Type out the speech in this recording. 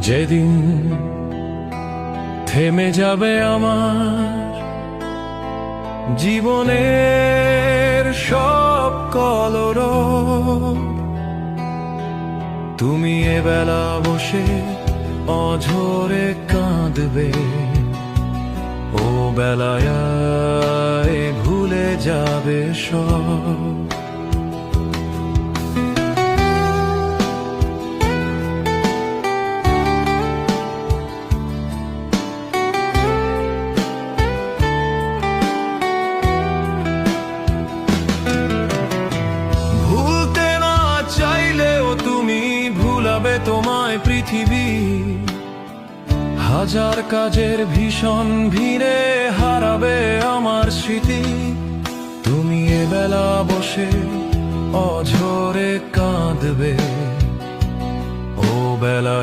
যেদিন থেমে যাবে আমার জীবনের সব কলর তুমি এবেলা বসে অঝরে কাঁদবে। ও বেলায় ভুলে যাবে সব। ভুলাবে তোমায় পৃথিবী। হাজার কাজের ভীষণ ভিড়ে হারাবে আমার স্মৃতি। তুমি এবেলা বসে অঝরে কাঁদবে। ও বেলায়